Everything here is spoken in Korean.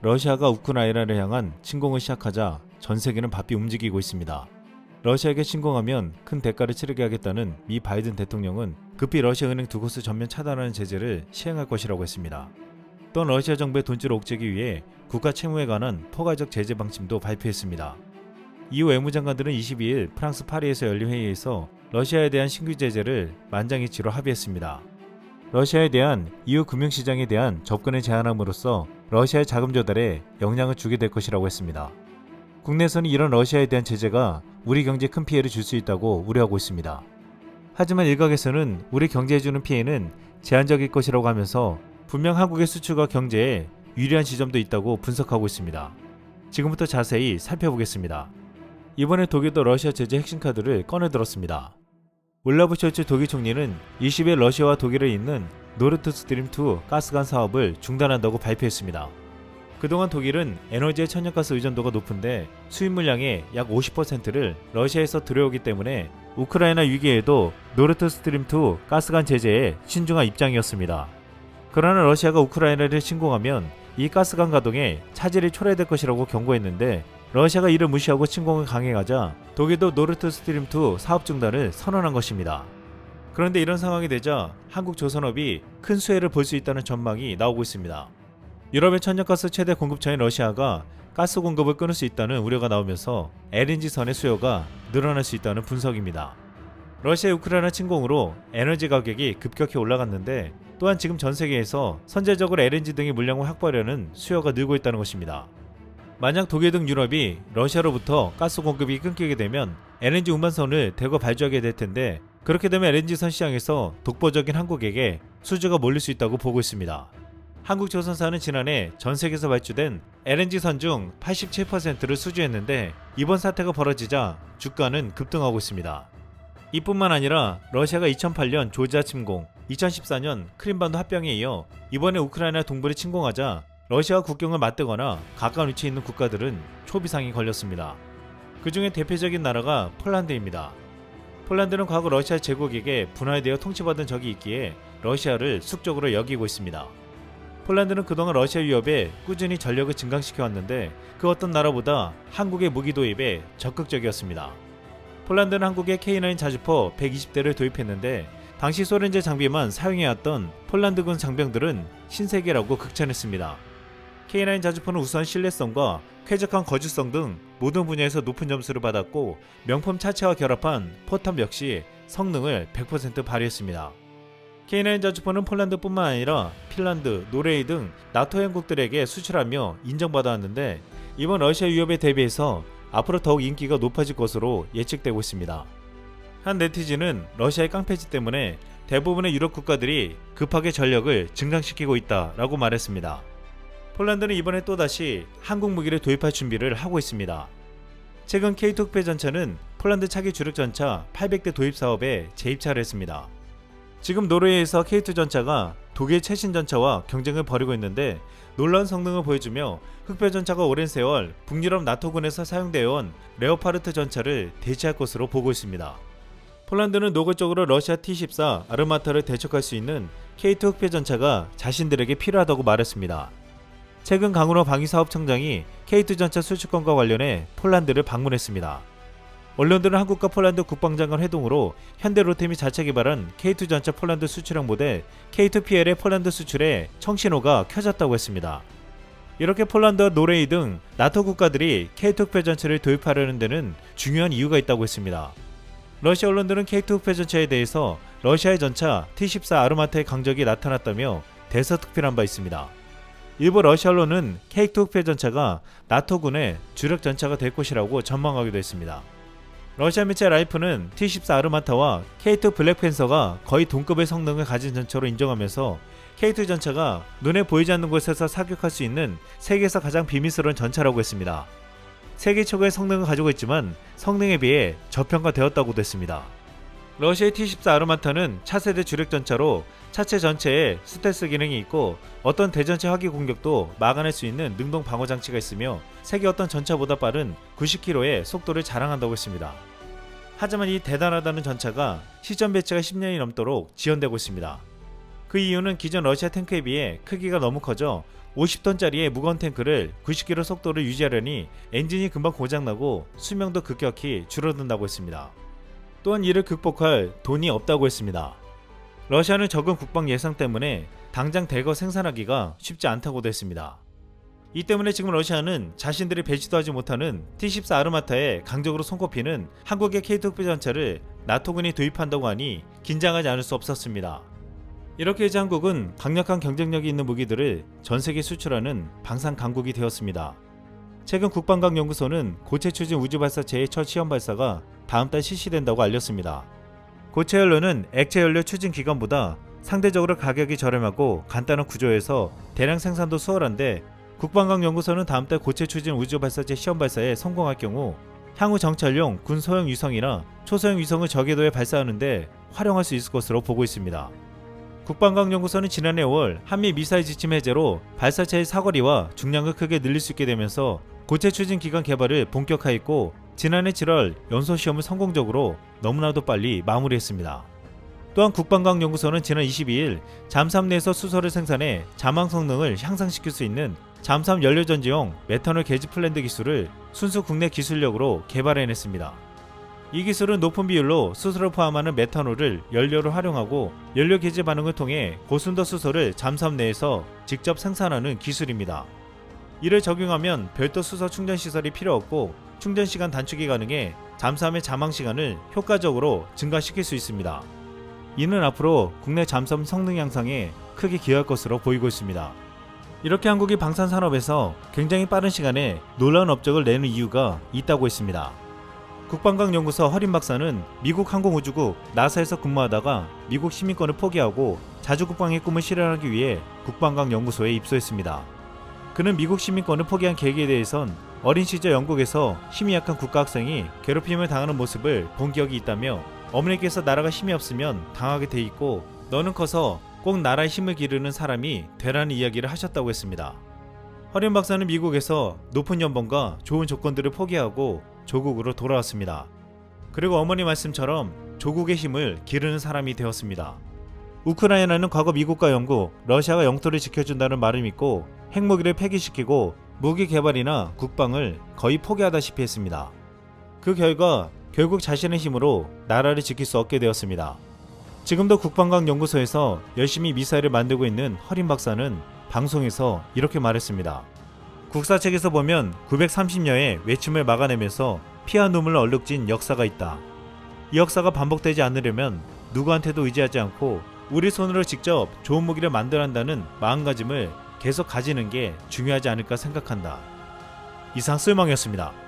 러시아가 우크라이나를 향한 침공을 시작하자 전 세계는 바삐 움직이고 있습니다. 러시아에게 침공하면 큰 대가를 치르게 하겠다는 미 바이든 대통령은 급히 러시아 은행 두 곳을 전면 차단하는 제재를 시행할 것이라고 했습니다. 또한 러시아 정부의 돈줄을 옥죄기 위해 국가 채무에 관한 포괄적 제재 방침도 발표했습니다. 이후 외무장관들은 22일 프랑스 파리에서 열린 회의에서 러시아에 대한 신규 제재를 만장일치로 합의했습니다. 러시아에 대한 EU 금융시장에 대한 접근을 제한함으로써 러시아의 자금 조달에 영향을 주게 될 것이라고 했습니다. 국내에서는 이런 러시아에 대한 제재가 우리 경제에 큰 피해를 줄 수 있다고 우려하고 있습니다. 하지만 일각에서는 우리 경제에 주는 피해는 제한적일 것이라고 하면서 분명 한국의 수출과 경제에 유리한 지점도 있다고 분석하고 있습니다. 지금부터 자세히 살펴보겠습니다. 이번에 독일도 러시아 제재 핵심 카드를 꺼내들었습니다. 올라프 숄츠 독일 총리는 20일 러시아와 독일을 잇는 노르트 스트림 2 가스관 사업을 중단한다고 발표했습니다. 그동안 독일은 에너지의 천연가스 의존도가 높은데 수입 물량의 약 50%를 러시아에서 들여오기 때문에 우크라이나 위기에도 노르트 스트림 2 가스관 제재에 신중한 입장이었습니다. 그러나 러시아가 우크라이나를 침공하면 이 가스관 가동에 차질이 초래될 것이라고 경고했는데 러시아가 이를 무시하고 침공을 강행하자 독일도 노르트 스트림 2 사업 중단을 선언한 것입니다. 그런데 이런 상황이 되자 한국 조선업이 큰 수혜를 볼 수 있다는 전망이 나오고 있습니다. 유럽의 천연가스 최대 공급처인 러시아가 가스 공급을 끊을 수 있다는 우려가 나오면서 LNG선의 수요가 늘어날 수 있다는 분석입니다. 러시아 우크라이나 침공으로 에너지 가격이 급격히 올라갔는데 또한 지금 전 세계에서 선제적으로 LNG 등의 물량을 확보하려는 수요가 늘고 있다는 것입니다. 만약 독일 등 유럽이 러시아로부터 가스 공급이 끊기게 되면 LNG 운반선을 대거 발주하게 될 텐데 그렇게 되면 LNG선 시장에서 독보적인 한국에게 수주가 몰릴 수 있다고 보고 있습니다. 한국조선사는 지난해 전 세계에서 발주된 LNG선 중 87%를 수주했는데 이번 사태가 벌어지자 주가는 급등하고 있습니다. 이뿐만 아니라 러시아가 2008년 조지아 침공, 2014년 크림반도 합병에 이어 이번에 우크라이나 동부를 침공하자 러시아와 국경을 맞대거나 가까운 위치에 있는 국가들은 초비상이 걸렸습니다. 그 중에 대표적인 나라가 폴란드입니다. 폴란드는 과거 러시아 제국에게 분할되어 통치받은 적이 있기에 러시아를 숙적으로 여기고 있습니다. 폴란드는 그동안 러시아 위협에 꾸준히 전력을 증강시켜 왔는데 그 어떤 나라보다 한국의 무기 도입에 적극적이었습니다. 폴란드는 한국에 K9 자주포 120대를 도입했는데 당시 소련제 장비만 사용해왔던 폴란드군 장병들은 신세계라고 극찬했습니다. K9 자주포는 우선 신뢰성과 쾌적한 거주성 등 모든 분야에서 높은 점수를 받았고 명품 차체와 결합한 포탑 역시 성능을 100% 발휘했습니다. K9 자주포는 폴란드뿐만 아니라 핀란드, 노르웨이 등 나토 형국들에게 수출하며 인정받아왔는데 이번 러시아 위협에 대비해서 앞으로 더욱 인기가 높아질 것으로 예측되고 있습니다. 한 네티즌은 러시아의 깡패짓 때문에 대부분의 유럽 국가들이 급하게 전력을 증강시키고 있다라고 말했습니다. 폴란드는 이번에 또다시 한국 무기를 도입할 준비를 하고 있습니다. 최근 K2 흑배 전차는 폴란드 차기 주력 전차 800대 도입 사업에 재입차를 했습니다. 지금 노르웨이에서 K2 전차가 독일 최신 전차와 경쟁을 벌이고 있는데 놀라운 성능을 보여주며 흑배 전차가 오랜 세월 북유럽 나토군에서 사용되어 온 레오파르트 전차를 대체할 것으로 보고 있습니다. 폴란드는 노골적으로 러시아 T-14 아르마타를 대적할 수 있는 K2 흑배 전차가 자신들에게 필요하다고 말했습니다. 최근 강은호 방위사업청장이 K2 전차 수출권과 관련해 폴란드를 방문했습니다. 언론들은 한국과 폴란드 국방장관 회동으로 현대로템이 자체 개발한 K2 전차 폴란드 수출형 모델 K2PL의 폴란드 수출에 청신호가 켜졌다고 했습니다. 이렇게 폴란드와 노르웨이 등 나토 국가들이 K2 흑배 전차를 도입하려는 데는 중요한 이유가 있다고 했습니다. 러시아 언론들은 K2 흑배 전차에 대해서 러시아의 전차 T-14 아르마타의 강적이 나타났다며 대서특필한 바 있습니다. 일부 러시아 언론은 K2 흑배 전차가 나토군의 주력 전차가 될 것이라고 전망하기도 했습니다. 러시아 매체 라이프는 T-14 아르마타와 K2 블랙팬서가 거의 동급의 성능을 가진 전차로 인정하면서 K2 전차가 눈에 보이지 않는 곳에서 사격할 수 있는 세계에서 가장 비밀스러운 전차라고 했습니다. 세계 최고의 성능을 가지고 있지만 성능에 비해 저평가되었다고도 했습니다. 러시아의 T-14 아르마타는 차세대 주력 전차로 차체 전체에 스텔스 기능이 있고 어떤 대전체 화기 공격도 막아낼 수 있는 능동 방어 장치가 있으며 세계 어떤 전차보다 빠른 90km의 속도를 자랑한다고 했습니다. 하지만 이 대단하다는 전차가 시전 배치가 10년이 넘도록 지연되고 있습니다. 그 이유는 기존 러시아 탱크에 비해 크기가 너무 커져 50톤짜리의 무거운 탱크를 90km 속도를 유지하려니 엔진이 금방 고장나고 수명도 급격히 줄어든다고 했습니다. 또한 이를 극복할 돈이 없다고 했습니다. 러시아는 적은 국방 예상 때문에 당장 대거 생산하기가 쉽지 않다고도 했습니다. 이 때문에 지금 러시아는 자신들이 배치도 하지 못하는 T-14 아르마타에 강적으로 손꼽히는 한국의 K-특배 전차를 나토군이 도입한다고 하니 긴장하지 않을 수 없었습니다. 이렇게 이제 한국은 강력한 경쟁력이 있는 무기들을 전 세계 수출하는 방산 강국이 되었습니다. 최근 국방과학연구소는 고체 추진 우주발사체의 첫 시험 발사가 다음 달 실시된다고 알렸습니다. 고체 연료는 액체 연료 추진 기관보다 상대적으로 가격이 저렴하고 간단한 구조여서 대량 생산도 수월한데 국방과학연구소는 다음 달 고체 추진 우주 발사체 시험 발사에 성공할 경우 향후 정찰용 군 소형 위성이나 초소형 위성을 저궤도에 발사하는데 활용할 수 있을 것으로 보고 있습니다. 국방과학연구소는 지난해 5월 한미 미사일 지침 해제로 발사체의 사거리와 중량을 크게 늘릴 수 있게 되면서 고체 추진 기관 개발을 본격화했고 지난해 7월 연소 시험을 성공적으로 너무나도 빨리 마무리했습니다. 또한 국방과학연구소는 지난 22일 잠수함 내에서 수소를 생산해 자망 성능을 향상시킬 수 있는 잠수함 연료전지용 메탄올 게지 플랜드 기술을 순수 국내 기술력으로 개발해냈습니다. 이 기술은 높은 비율로 수소를 포함하는 메탄올을 연료로 활용하고 연료 개지 반응을 통해 고순도 수소를 잠수함 내에서 직접 생산하는 기술입니다. 이를 적용하면 별도 수소 충전 시설이 필요 없고 충전 시간 단축이 가능해 잠수함의 자망 시간을 효과적으로 증가시킬 수 있습니다. 이는 앞으로 국내 잠수함 성능 향상에 크게 기여할 것으로 보이고 있습니다. 이렇게 한국이 방산 산업에서 굉장히 빠른 시간에 놀라운 업적을 내는 이유가 있다고 했습니다. 국방과학연구소 허린 박사는 미국 항공우주국 나사에서 근무하다가 미국 시민권을 포기하고 자주국방의 꿈을 실현하기 위해 국방과학연구소에 입소했습니다. 그는 미국 시민권을 포기한 계기에 대해선 어린 시절 영국에서 힘이 약한 국가 학생이 괴롭힘을 당하는 모습을 본 기억이 있다며 어머니께서 나라가 힘이 없으면 당하게 돼 있고 너는 커서 꼭 나라의 힘을 기르는 사람이 되라는 이야기를 하셨다고 했습니다. 허린 박사는 미국에서 높은 연봉과 좋은 조건들을 포기하고 조국으로 돌아왔습니다. 그리고 어머니 말씀처럼 조국의 힘을 기르는 사람이 되었습니다. 우크라이나는 과거 미국과 영국, 러시아가 영토를 지켜준다는 말을 믿고 핵무기를 폐기시키고 무기 개발이나 국방을 거의 포기하다시피 했습니다. 그 결과 결국 자신의 힘으로 나라를 지킬 수 없게 되었습니다. 지금도 국방과학 연구소에서 열심히 미사일을 만들고 있는 허린 박사는 방송에서 이렇게 말했습니다. 국사책에서 보면 930여의 외침을 막아내면서 피와 눈물을 얼룩진 역사가 있다. 이 역사가 반복되지 않으려면 누구한테도 의지하지 않고 우리 손으로 직접 좋은 무기를 만들어 한다는 마음가짐을 계속 가지는 게 중요하지 않을까 생각한다. 이상 쓸망이었습니다.